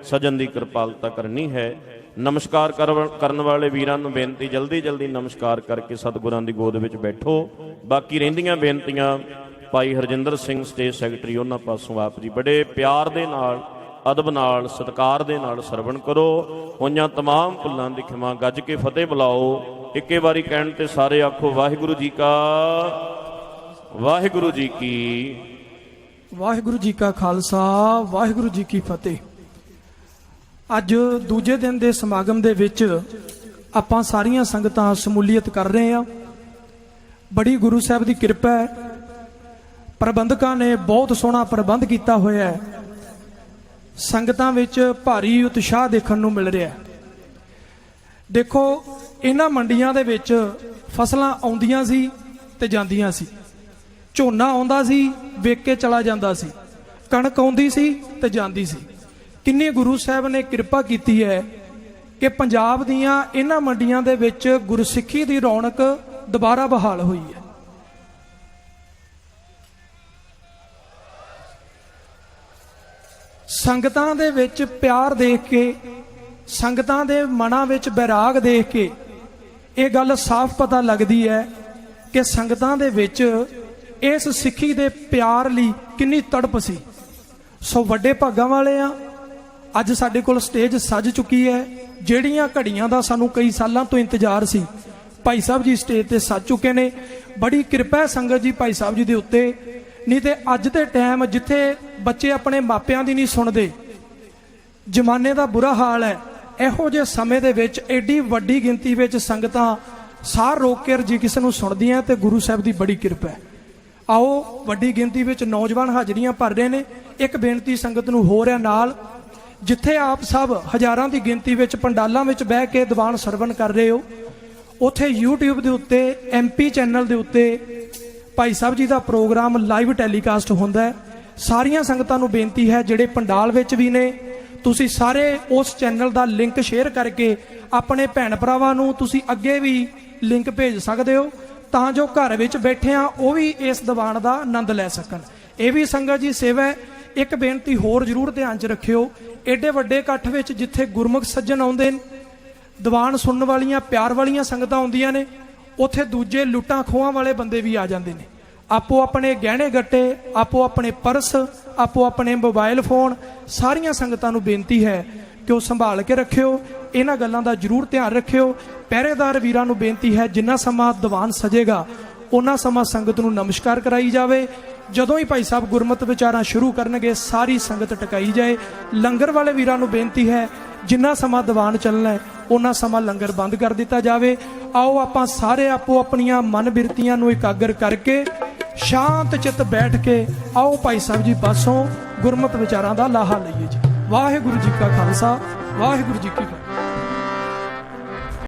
ਸਜਣ ਦੀ ਕਿਰਪਾਲਤਾ ਕਰਨੀ ਹੈ ਨਮਸਕਾਰ ਕਰ- ਕਰਨ ਵਾਲੇ ਵੀਰਾਂ ਨੂੰ ਬੇਨਤੀ ਜਲਦੀ ਜਲਦੀ ਨਮਸਕਾਰ ਕਰਕੇ ਸਤਿਗੁਰਾਂ ਦੀ ਗੋਦ ਵਿੱਚ ਬੈਠੋ ਬਾਕੀ ਰਹਿੰਦੀਆਂ ਬੇਨਤੀਆਂ ਭਾਈ ਹਰਜਿੰਦਰ ਸਿੰਘ ਸਟੇਟ ਸੈਕਟਰੀ ਉਹਨਾਂ ਪਾਸੋਂ ਆਪ ਜੀ ਬੜੇ ਪਿਆਰ ਦੇ ਨਾਲ ਅਦਬ ਨਾਲ ਸਤਿਕਾਰ ਦੇ ਨਾਲ ਸਰਵਣ ਕਰੋ ਹੋਈਆਂ तमाम ਭੁੱਲਾਂ ਦੀ ਖਿਮਾ ਗੱਜ ਕੇ ਫਤਿਹ ਬੁਲਾਓ ਇੱਕੇ ਵਾਰੀ ਕਹਿਣ ਤੇ ਸਾਰੇ ਆਖੋ ਵਾਹਿਗੁਰੂ ਜੀ ਕਾ ਵਾਹਿਗੁਰੂ ਜੀ ਕੀ ਵਾਹਿਗੁਰੂ ਜੀ ਕਾ ਖਾਲਸਾ ਵਾਹਿਗੁਰੂ ਜੀ ਕੀ ਫਤਿਹ ਅੱਜ ਦੂਜੇ ਦਿਨ ਦੇ ਸਮਾਗਮ ਦੇ ਵਿੱਚ ਆਪਾਂ ਸਾਰੀਆਂ ਸੰਗਤਾਂ ਸਮੂਲੀਅਤ ਕਰ ਰਹੇ ਹਾਂ। ਬੜੀ ਗੁਰੂ ਸਾਹਿਬ ਦੀ ਕਿਰਪਾ ਹੈ। ਪ੍ਰਬੰਧਕਾਂ ਨੇ ਬਹੁਤ ਸੋਹਣਾ ਪ੍ਰਬੰਧ ਕੀਤਾ ਹੋਇਆ ਹੈ। ਸੰਗਤਾਂ ਵਿੱਚ ਭਾਰੀ ਉਤਸ਼ਾਹ ਦੇਖਣ ਨੂੰ ਮਿਲ ਰਿਹਾ ਹੈ। ਦੇਖੋ, ਇਹਨਾਂ ਮੰਡੀਆਂ ਦੇ ਵਿੱਚ ਫਸਲਾਂ ਆਉਂਦੀਆਂ ਸੀ ਤੇ ਜਾਂਦੀਆਂ ਸੀ। ਝੋਨਾ ਆਉਂਦਾ ਸੀ, ਵੇਖ ਕੇ ਚਲਾ ਜਾਂਦਾ ਸੀ। ਕਣਕ ਆਉਂਦੀ ਸੀ ਤੇ ਜਾਂਦੀ ਸੀ। ਕਿੰਨੀ ਗੁਰੂ ਸਾਹਿਬ ਨੇ ਕਿਰਪਾ ਕੀਤੀ ਹੈ ਕਿ ਪੰਜਾਬ ਦੀਆਂ ਇਹਨਾਂ ਮੰਡੀਆਂ ਦੇ ਵਿੱਚ ਗੁਰਸਿੱਖੀ ਦੀ ਰੌਣਕ ਦੁਬਾਰਾ ਬਹਾਲ ਹੋਈ ਹੈ। ਸੰਗਤਾਂ ਦੇ ਵਿੱਚ ਪਿਆਰ ਦੇਖ ਕੇ, ਸੰਗਤਾਂ ਦੇ ਮਨਾਂ ਵਿੱਚ ਬੈਰਾਗ ਦੇਖ ਕੇ ਇਹ ਗੱਲ ਸਾਫ਼ ਪਤਾ ਲੱਗਦੀ ਹੈ ਕਿ ਸੰਗਤਾਂ ਦੇ ਵਿੱਚ ਇਸ ਸਿੱਖੀ ਦੇ ਪਿਆਰ ਲਈ ਕਿੰਨੀ ਤੜਪ ਸੀ। ਸੋ ਵੱਡੇ ਭਾਗਾਂ ਵਾਲੇ ਆ ਅੱਜ ਸਾਡੇ ਕੋਲ ਸਟੇਜ ਸੱਜ ਚੁੱਕੀ ਹੈ। ਜਿਹੜੀਆਂ ਘੜੀਆਂ ਦਾ ਸਾਨੂੰ ਕਈ ਸਾਲਾਂ ਤੋਂ ਇੰਤਜ਼ਾਰ ਸੀ। ਭਾਈ ਸਾਹਿਬ ਜੀ ਸਟੇਜ ਤੇ ਸੱਜ ਚੁੱਕੇ ਨੇ। ਬੜੀ ਕਿਰਪਾ ਸੰਗਤ ਜੀ ਭਾਈ ਸਾਹਿਬ ਜੀ ਦੇ ਉੱਤੇ। ਨਹੀਂ ਤੇ ਅੱਜ ਦੇ ਟਾਈਮ ਜਿੱਥੇ ਬੱਚੇ ਆਪਣੇ ਮਾਪਿਆਂ ਦੀ ਨਹੀਂ ਸੁਣਦੇ। ਜਮਾਨੇ ਦਾ ਬੁਰਾ ਹਾਲ ਹੈ। ਇਹੋ ਜਿਹੇ ਸਮੇਂ ਦੇ ਵਿੱਚ ਐਡੀ ਵੱਡੀ ਗਿਣਤੀ ਵਿੱਚ ਸੰਗਤਾਂ ਸਾਰ ਰੋਕ ਕੇ ਜੀ ਕਿਸੇ ਨੂੰ ਸੁਣਦੀਆਂ ਤੇ ਗੁਰੂ ਸਾਹਿਬ ਦੀ ਬੜੀ ਕਿਰਪਾ ਹੈ। ਆਓ ਵੱਡੀ ਗਿਣਤੀ ਵਿੱਚ ਨੌਜਵਾਨ ਹਾਜ਼ਰੀਆਂ ਭਰ ਰਹੇ ਨੇ। ਇੱਕ ਬੇਨਤੀ ਸੰਗਤ ਨੂੰ ਹੋ ਰਿਹਾ ਨਾਲ। ਜਿੱਥੇ ਆਪ ਸਭ ਹਜ਼ਾਰਾਂ ਦੀ ਗਿਣਤੀ ਵਿੱਚ ਪੰਡਾਲਾਂ ਵਿੱਚ ਬਹਿ ਕੇ ਦੀਵਾਨ ਸਰਵਣ ਕਰ ਰਹੇ ਹੋ, ਉਥੇ YouTube ਦੇ ਉੱਤੇ, MP ਚੈਨਲ ਦੇ ਉੱਤੇ ਭਾਈ ਸਾਹਿਬ ਜੀ ਦਾ ਪ੍ਰੋਗਰਾਮ ਲਾਈਵ ਟੈਲੀਕਾਸਟ ਹੁੰਦਾ ਹੈ। ਸਾਰੀਆਂ ਸੰਗਤਾਂ ਨੂੰ ਬੇਨਤੀ ਹੈ, ਜਿਹੜੇ ਪੰਡਾਲ ਵਿੱਚ ਵੀ ਨੇ, ਤੁਸੀਂ ਸਾਰੇ ਉਸ ਚੈਨਲ ਦਾ ਲਿੰਕ ਸ਼ੇਅਰ ਕਰਕੇ ਆਪਣੇ ਭੈਣ ਭਰਾਵਾਂ ਨੂੰ ਤੁਸੀਂ ਅੱਗੇ ਵੀ ਲਿੰਕ ਭੇਜ ਸਕਦੇ ਹੋ, ਤਾਂ ਜੋ ਘਰ ਵਿੱਚ ਬੈਠੇ ਆ ਉਹ ਵੀ ਇਸ ਦੀਵਾਨ ਦਾ ਆਨੰਦ ਲੈ ਸਕਣ। ਇਹ ਵੀ ਸੰਗਤ ਜੀ ਸੇਵਾ ਹੈ ਇੱਕ ਬੇਨਤੀ ਹੋਰ ਜ਼ਰੂਰ ਧਿਆਨ 'ਚ ਰੱਖਿਓ ਐਡੇ ਵੱਡੇ ਇਕੱਠ ਵਿੱਚ ਜਿੱਥੇ ਗੁਰਮੁਖ ਸੱਜਣ ਆਉਂਦੇ ਨੇ, ਦੀਵਾਨ ਸੁਣਨ ਵਾਲੀਆਂ, ਪਿਆਰ ਵਾਲੀਆਂ ਸੰਗਤਾਂ ਆਉਂਦੀਆਂ ਨੇ, ਉੱਥੇ ਦੂਜੇ ਲੁੱਟਾਂ ਖੋਹਾਂ ਵਾਲੇ ਬੰਦੇ ਵੀ ਆ ਜਾਂਦੇ ਨੇ। ਆਪੋ ਆਪਣੇ ਗਹਿਣੇ ਗੱਟੇ, ਆਪੋ ਆਪਣੇ ਪਰਸ, ਆਪੋ ਆਪਣੇ ਮੋਬਾਈਲ ਫੋਨ, ਸਾਰੀਆਂ ਸੰਗਤਾਂ ਨੂੰ ਬੇਨਤੀ ਹੈ ਕਿ ਉਹ ਸੰਭਾਲ ਕੇ ਰੱਖਿਓ। ਇਹਨਾਂ ਗੱਲਾਂ ਦਾ ਜ਼ਰੂਰ ਧਿਆਨ ਰੱਖਿਓ। ਪਹਿਰੇਦਾਰ ਵੀਰਾਂ ਨੂੰ ਬੇਨਤੀ ਹੈ, ਜਿੰਨਾ ਸਮਾਂ ਦੀਵਾਨ ਸਜੇਗਾ, ਉਹਨਾਂ ਸਮਾਂ ਸੰਗਤ ਨੂੰ ਨਮਸਕਾਰ ਕਰਾਈ ਜਾਵੇ। ਜਦੋਂ ਹੀ ਭਾਈ ਸਾਹਿਬ ਗੁਰਮਤ ਵਿਚਾਰਾਂ ਸ਼ੁਰੂ ਕਰਨਗੇ, ਸਾਰੀ ਸੰਗਤ ਟਿਕਾਈ ਜਾਏ। ਲੰਗਰ ਵਾਲੇ ਵੀਰਾਂ ਨੂੰ ਬੇਨਤੀ ਹੈ, ਜਿੰਨਾ ਸਮਾਂ ਦੀਵਾਨ ਚੱਲਣਾ ਹੈ ਉਹਨਾਂ ਸਮਾਂ ਲੰਗਰ ਬੰਦ ਕਰ ਦਿੱਤਾ ਜਾਵੇ। ਆਓ ਆਪਾਂ ਸਾਰੇ ਆਪੋ ਆਪਣੀਆਂ ਮਨ ਬਿਰਤੀਆਂ ਨੂੰ ਇਕਾਗਰ ਕਰਕੇ, ਸ਼ਾਂਤ ਚਿੱਤ ਬੈਠ ਕੇ, ਆਓ ਭਾਈ ਸਾਹਿਬ ਜੀ ਪਾਸੋਂ ਗੁਰਮਤਿ ਵਿਚਾਰਾਂ ਦਾ ਲਾਹਾ ਲਈਏ ਜੀ। ਵਾਹਿਗੁਰੂ ਜੀ ਕਾ ਖਾਲਸਾ, ਵਾਹਿਗੁਰੂ ਜੀ ਕੀ ਫਤਿਹ।